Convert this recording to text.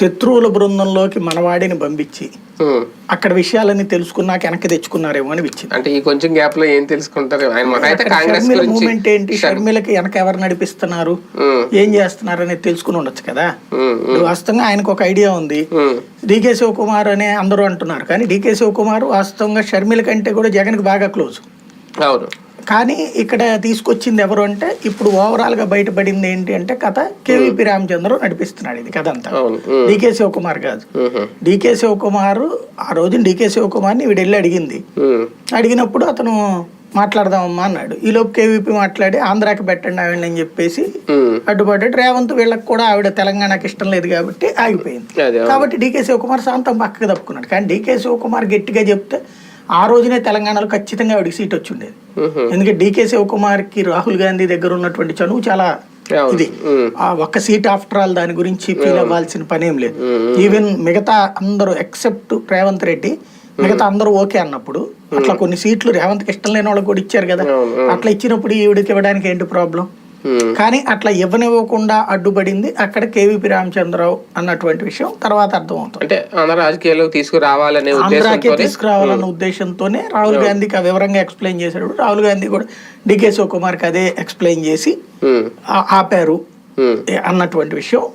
శత్రువుల బృందంలోకి మనవాడిని పంపించి. అక్కడ విషయాలన్నీ తెలుసుకున్నాక వెనక్కి తెచ్చుకున్నారేమో అని వచ్చింది అంటే ఈ కొంచెం గ్యాప్లో ఏం తెలుసుకుంటారు షర్మిల మూమెంట్ ఏంటి? షర్మిలకి వెనక ఎవరు నడిపిస్తున్నారు? ఏం చేస్తున్నారు అనేది తెలుసుకుని ఉండొచ్చు కదా? వాస్తవంగా ఆయనకు ఒక ఐడియా ఉంది. డీకే శివకుమార్ అనే అందరూ అంటున్నారు. కానీ డీకే శివకుమార్ వాస్తవంగా షర్మిల కంటే కూడా జగన్కి బాగా క్లోజ్. అవును. కానీ ఇక్కడ తీసుకొచ్చింది ఎవరు అంటే ఇప్పుడు ఓవరాల్గా బయటపడింది ఏంటి అంటే కథ కేవీపీ రామచంద్ర నడిపిస్తున్నాడు ఇది కథ అంతా డీకే శివకుమార్ కాదు. డీకే శివకుమార్ ఆ రోజు డీకే శివకుమార్ని వీడు వెళ్ళి అడిగింది అడిగినప్పుడు అతను మాట్లాడదామమ్మా అన్నాడు. ఈలోపు కేవీపీ మాట్లాడి ఆంధ్రాకి పెట్టండి ఆవిడ అని చెప్పేసి ఉమ్, అడ్డుపడ్డాడు. రేవంత్ వీళ్ళకి కూడా ఆవిడ తెలంగాణకి ఇష్టం లేదు కాబట్టి ఆగిపోయింది. కాబట్టి డీకే శివకుమార్ శాంతం పక్కకు తప్పుకున్నాడు కానీ డీకే శివకుమార్ గట్టిగా చెప్తే ఆ రోజునే తెలంగాణలో ఖచ్చితంగా ఆవిడకి సీట్ వచ్చి ఉండేది ఉహు, ఎందుకంటే డీకే శివకుమార్కి రాహుల్ గాంధీ దగ్గర ఉన్నటువంటి చనువు చాలా. ఇది. ఆ ఒక్క సీట్ ఆఫ్టర్ ఆల్ దాని గురించి ఫీల్ అవ్వాల్సిన పనేం లేదు. ఈవెన్ మిగతా అందరూ ఎక్సెప్ట్ రేవంత్ రెడ్డి మిగతా అందరూ ఓకే అన్నప్పుడు అట్లా కొన్ని సీట్లు రేవంత్కి ఇష్టం లేని వాళ్ళకి కూడా ఇచ్చారు కదా. అట్లా ఇచ్చినప్పుడు ఈవిడికి ఇవ్వడానికి ఏంటి ప్రాబ్లం? కానీ అట్లా ఇవ్వనివ్వకుండా అడ్డుపడింది అక్కడ కేవీపీ రామచంద్రరావు అన్నటువంటి విషయం తర్వాత అర్థమవుతుంది. అంటే ఆంధ్ర రాజకీయాల్లోకి తీసుకురావాలనే ఆంధ్రాకే ఉద్దేశంతో తీసుకురావాలన్న ఉద్దేశంతోనే రాహుల్ గాంధీకి ఆ వివరంగా ఎక్స్ప్లెయిన్ చేశాడు. రాహుల్ గాంధీ కూడా డికే శివకుమార్కి అదే ఎక్స్ప్లెయిన్ చేసి ఆపారు అన్నటువంటి విషయం.